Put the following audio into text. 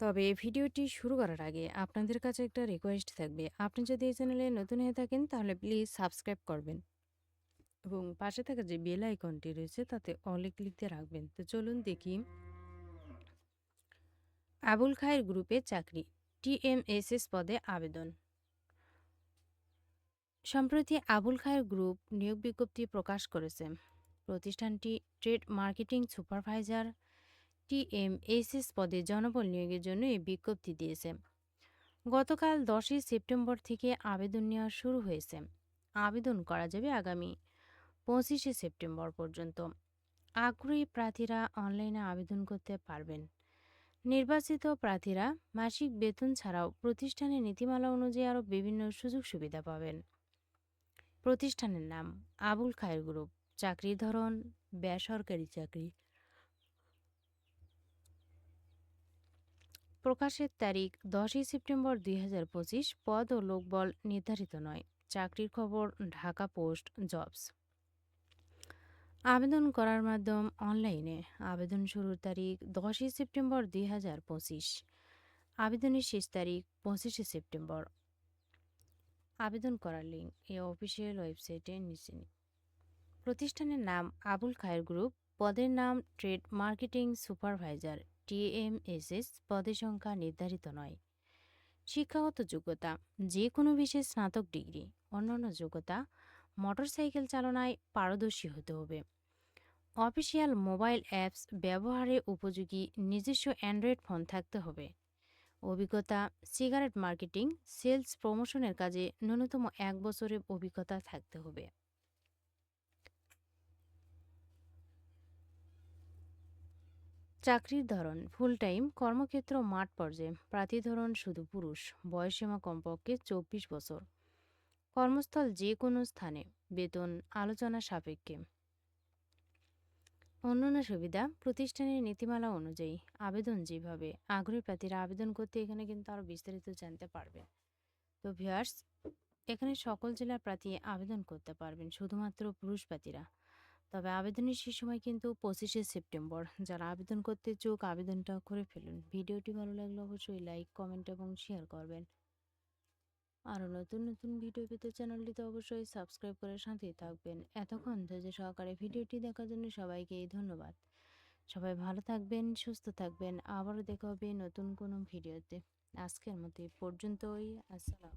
তবে ভিডিওটি শুরু করার আগে আপনাদের কাছে একটা রিকোয়েস্ট থাকবে। আপনি যদি এই চ্যানেলে নতুন হয়ে থাকেন, তাহলে প্লিজ সাবস্ক্রাইব করবেন। এবং পাশে থাকা যে বেল আইকনটি রয়েছে, তাতে অলে ক্লিক দিয়ে রাখবেন। তো চলুন দেখি। আবুল খায়ের গ্রুপে চাকরি, টিএমএসএস পদে আবেদন। সম্প্রতি আবুল খায়ের গ্রুপ নিয়োগ বিজ্ঞপ্তি প্রকাশ করেছে। প্রতিষ্ঠানটি ট্রেড মার্কেটিং সুপারভাইজার টিএমএসএস পদে জনবল নিয়োগের জন্য এই বিজ্ঞপ্তি দিয়েছে। গতকাল দশই সেপ্টেম্বর থেকে আবেদন নেওয়া শুরু হয়েছে। আবেদন করা যাবে আগামী পঁচিশে সেপ্টেম্বর পর্যন্ত। আগ্রহী প্রার্থীরা অনলাইনে আবেদন করতে পারবেন। নির্বাচিত প্রার্থীরা মাসিক বেতন ছাড়াও প্রতিষ্ঠানের নীতিমালা অনুযায়ী আরও বিভিন্ন সুযোগ সুবিধা পাবেন। প্রতিষ্ঠানের নাম আবুল খায়ের গ্রুপ, চাকরির ধরন, বেসরকারি চাকরি প্রকাশের তারিখ দশই সেপ্টেম্বর দুই হাজার পঁচিশ, পদ ও লোকবল নির্ধারিত নয়। চাকরির খবর, ঢাকা পোস্ট, জবস। আবেদন করার মাধ্যম অনলাইনে। আবেদন শুরুর তারিখ দশই সেপ্টেম্বর দুই হাজার পঁচিশ। আবেদনের শেষ তারিখ পঁচিশে সেপ্টেম্বর। আবেদন করার লিঙ্ক এ অফিসিয়াল ওয়েবসাইটে নিচে প্রতিষ্ঠানের নাম আবুল খায়ের গ্রুপ, পদের নাম ট্রেড মার্কেটিং সুপারভাইজার। টিএমএসএস পদের সংখ্যা নির্ধারিত নয়। শিক্ষাগত যোগ্যতা যে কোনো বিষয়ে স্নাতক ডিগ্রি, অন্যান্য যোগ্যতা, মোটরসাইকেল চালনায় পারদর্শী হতে হবে। অফিসিয়াল মোবাইল অ্যাপস ব্যবহারে উপযোগী নিজস্ব অ্যান্ড্রয়েড ফোন থাকতে হবে। অভিজ্ঞতা, সিগারেট মার্কেটিং, সেলস প্রমোশনের কাজে ন্যূনতম এক বছরের অভিজ্ঞতা থাকতে হবে। চাকরির ধরন ফুল টাইম কর্মক্ষেত্র মাঠ পর্যায়ে, প্রার্থী ধরন শুধু পুরুষ বয়সীমা কমপক্ষে চব্বিশ বছর। কর্মস্থল যে কোনো স্থানে, বেতন, আলোচনা সাপেক্ষে। অন্যান্য সুবিধা, প্রতিষ্ঠানের নীতিমালা অনুযায়ী, আবেদন যেভাবে, আগ্রহী প্রার্থীরা আবেদন করতে এখানে কিন্তু আরও বিস্তারিত জানতে পারবে তো ভিয়ার্স এখানে সকল জেলার প্রার্থী আবেদন করতে পারবেন, শুধুমাত্র পুরুষ প্রার্থীরা। তবে আবেদনের শেষ সময় কিন্তু পঁচিশে সেপ্টেম্বর। যারা আবেদন করতে চোখ আবেদনটা করে ফেলুন। ভিডিওটি ভালো লাগলে অবশ্যই লাইক, কমেন্ট এবং শেয়ার করবেন। আরও নতুন নতুন ভিডিও পেতে চ্যানেলটিতে অবশ্যই সাবস্ক্রাইব করে সাথেই থাকবেন। এতক্ষণ ধৈর্য সহকারে ভিডিওটি দেখার জন্য সবাইকে ধন্যবাদ। সবাই ভালো থাকবেন, সুস্থ থাকবেন। আবারও দেখা হবে নতুন কোনো ভিডিওতে। আজকের মতো পর্যন্তই। আসসালাম